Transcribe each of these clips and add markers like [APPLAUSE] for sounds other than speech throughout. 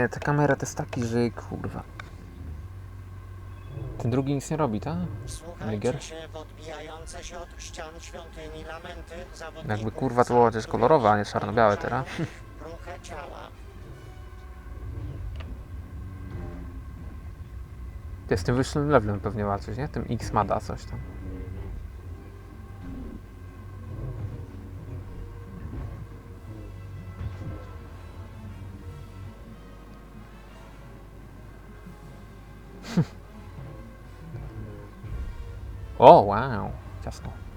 Nie, ta kamera to jest taki żyk, kurwa. Ten drugi nic nie robi, tak? Niger? się w odbijające się od ścian świątyni lamenty zawodników Jakby kurwa to było chociaż kolorowe, a nie czarno-białe teraz. Ruchę ciała. To jest tym wyższym levelem pewnie ma coś, nie? Tym X ma da coś tam. O, wow, ciasno.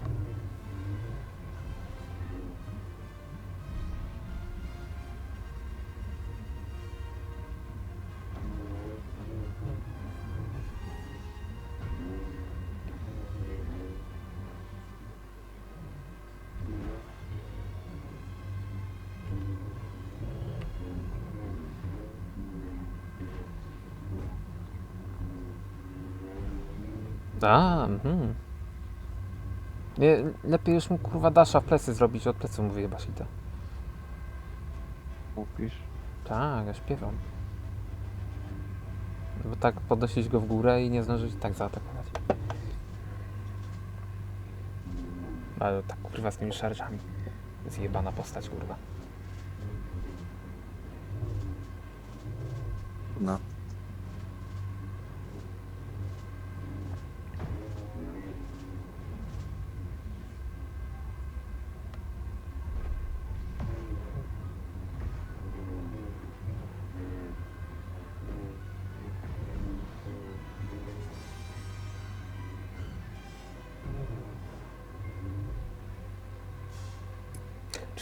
A, mhm. Nie, lepiej już mu kurwa dasza w plecy zrobić, od plecy mu wyjebać i to. Mówisz? Tak, ja śpiewam. Bo tak podnosić go w górę i nie zdążyć tak zaatakować. Ale tak kurwa z tymi szarżami. Zjebana postać kurwa. No.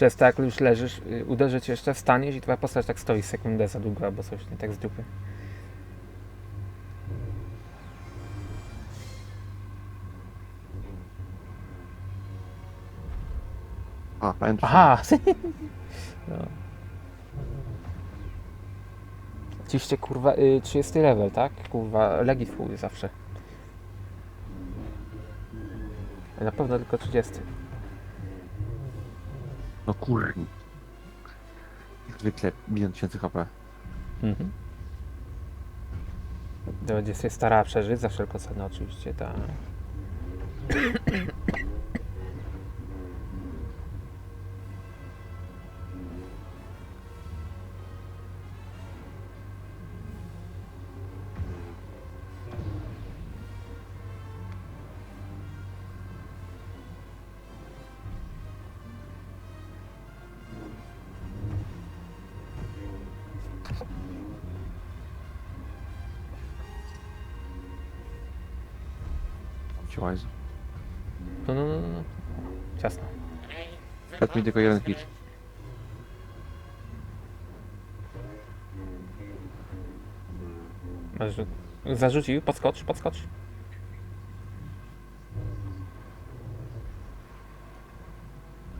Przez to jak już leżysz, y, uderzyć jeszcze, wstaniesz i twoja postać tak stoi sekundę za długo albo coś, nie tak z dupy. A, pamiętam. Aha! [LAUGHS] no. Ciście kurwa, y, 30 level, tak? Kurwa, legit full zawsze. Na pewno tylko 30. No kurwa. Jak zwykle, milion tysięcy HP. Mhm. To będzie sobie starała przeżyć za wszelką cenę oczywiście, tak. Ciłajzu. No, no, no, no, no. Ciasno. Dać mi tylko jeden hit. Masz rzut. Zarzucił, podskocz, podskocz.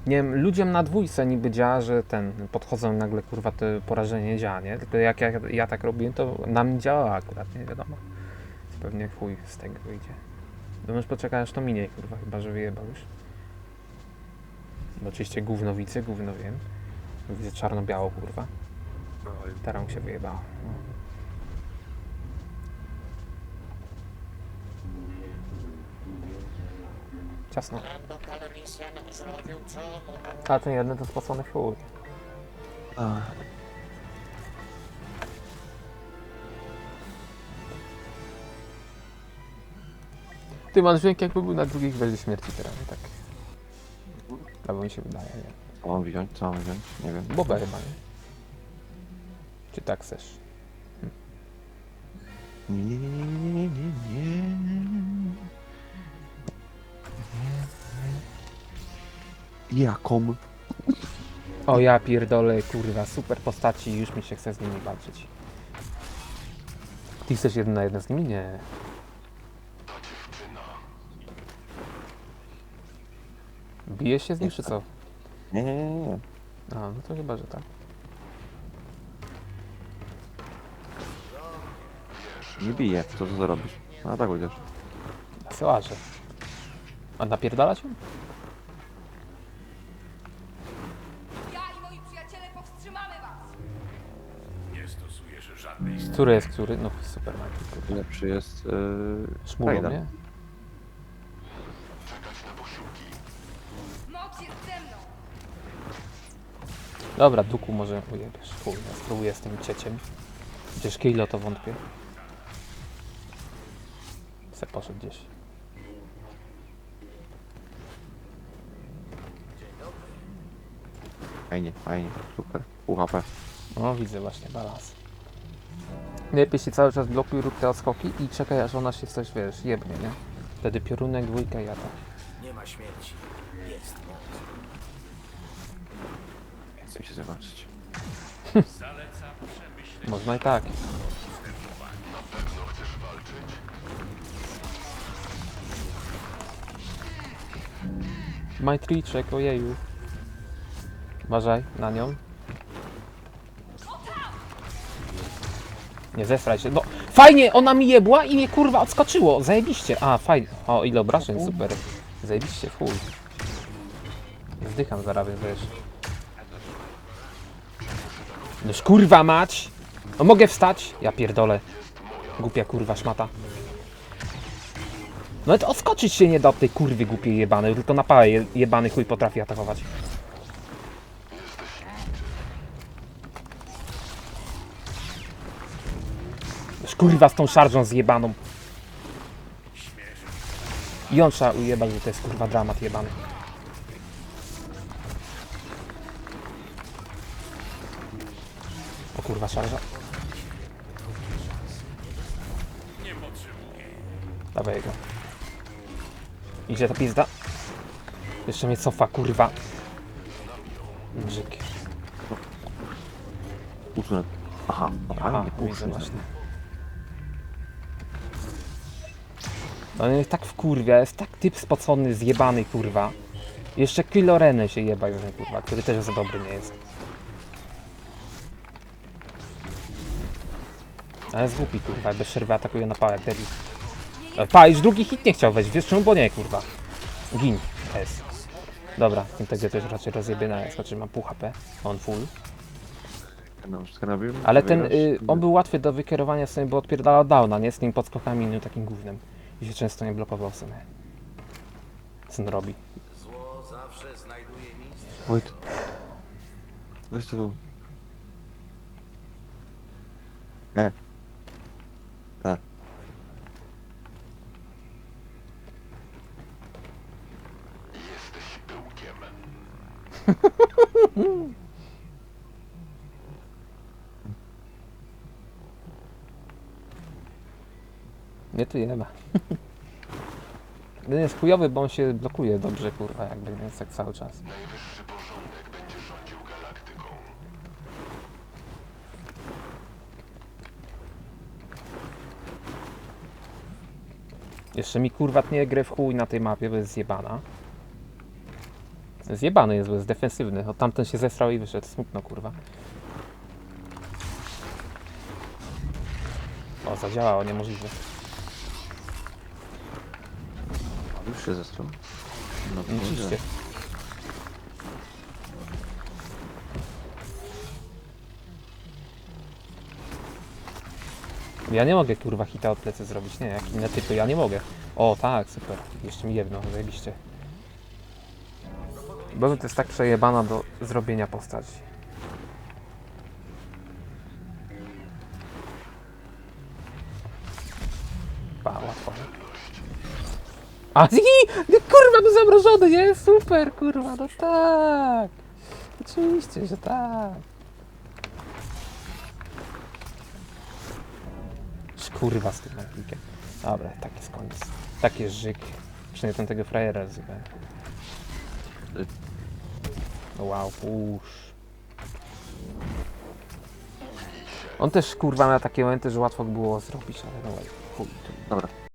Nie wiem, ludziom na dwójce niby działa, że ten, podchodzą nagle, kurwa, to porażenie działa, nie? Tylko jak ja, ja tak robiłem, to na mnie działała akurat, nie wiadomo. Pewnie chuj z tego wyjdzie. To może poczekaj aż to minie, kurwa, chyba, że wyjebał już. Bo oczywiście gównowice, gówno wiem. Widzę czarno-biało, kurwa. Teraz mu się wyjebało. No. Ciasno. A ten jeden to spocony chuj. A, Ty masz dźwięk jakby był na drugich weź śmierci teraz, tak? Albo mi się wydaje, nie? co mam wziąć? Co mam wziąć? Nie wiem. Boba chyba, nie? Czy tak chcesz? Nie, nie, nie, nie, nie, nie, nie, Jaką? O ja pierdolę, kurwa, super postaci, już mi się chce z nimi walczyć. Ty chcesz jeden na jeden z nimi? Nie. Bijesz się z nim, czy co? Nie, nie, nie, nie. A, no to chyba, że tak. Nie bije. Co to zrobisz? A tak chociaż. Sełaże. A napierdalać ją? Który jest który? No super, Michael, kurde. Lepszy jest... Yy, Szmulą, nie? Moc jest ze mną! Dobra, duku może ujebiesz. Chuj, ja spróbuję z tym cieciem. Chociaż kilo to wątpię. Se poszedł gdzieś. Fajnie, fajnie, super. Pół HP. No widzę właśnie balans. Lepiej się cały czas blokuj rób te odskoki i czekaj aż ona się coś wiesz, jebnie, nie? Wtedy piorunek, dwójka i atak. Nie ma śmierci. Jest moc. Chcę się zobaczyć. Można i tak. Majtriczek, ojeju. Uważaj na nią. Nie zesraj się. No, fajnie, ona mi jebła i mnie kurwa odskoczyło. Zajebiście. A, fajnie. O, ile obrażeń, super. Zajebiście, chuj. Zdycham zaraz, wiesz. Noż kurwa mać! No mogę wstać? Ja pierdolę. Głupia kurwa szmata. No to odskoczyć się nie da od tej kurwy głupiej jebanej, tylko na pałę je, jebany chuj potrafi atakować. Kurwa z tą szarżą zjebaną. I on trzeba ujebać, że to jest kurwa dramat jebany. O kurwa szarża. Dawaj go. Idzie ta pizda. Jeszcze mnie cofa, kurwa. Brzyk. Usunę. Aha, Aha, widzę właśnie. No nie tak wkurwia, jest tak typ spocony, zjebany, kurwa. Jeszcze Kiloreny się jeba już, kurwa, który też za dobry nie jest. Ale jest głupi, kurwa, bez przerwy atakuje na pałek, debil. E, Pa, już drugi hit nie chciał wejść, wiesz czemu? Bo nie, kurwa. Gin. S. Dobra, tym tego też raczej rozjebie na S, znaczy mam pół HP, on full. No. Ale ten, y, on był łatwy do wykierowania sobie, bo odpierdalał downa, nie? Z tymi podskokami innym takim głównym. I się często nie blokował w sumie. Co on robi? Zło zawsze znajduje. Wojt. Weź to tu. E. Ma. Ten jest chujowy, bo on się blokuje dobrze, kurwa, jakby, więc tak cały czas. Jeszcze mi kurwa tnie grę w chuj na tej mapie, bo jest zjebana. Zjebany jest, bo jest defensywny. O tamten się zesrał i wyszedł. Smutno, kurwa. O, zadziałało, niemożliwe. Już się zestrał. No, to Oczywiście. nieźle. Ja nie mogę kurwa hita od plecy zrobić, nie, jak inne typy, ja nie mogę. O tak, super, jeszcze mi jedno, zajebiście. Bo to jest tak przejebana do zrobienia postaci. Pa, łatwo. A, no kurwa, no zamrożony, nie? Super, kurwa, no tak. Oczywiście, że tak. Kurwa z tym magikiem. Dobra, tak jest koniec. Tak jest żyk. Przynajmniej ten tego frajera. Y- No wow, pusz. On też kurwa ma takie momenty, że łatwo było zrobić, ale no chuj. Dobra.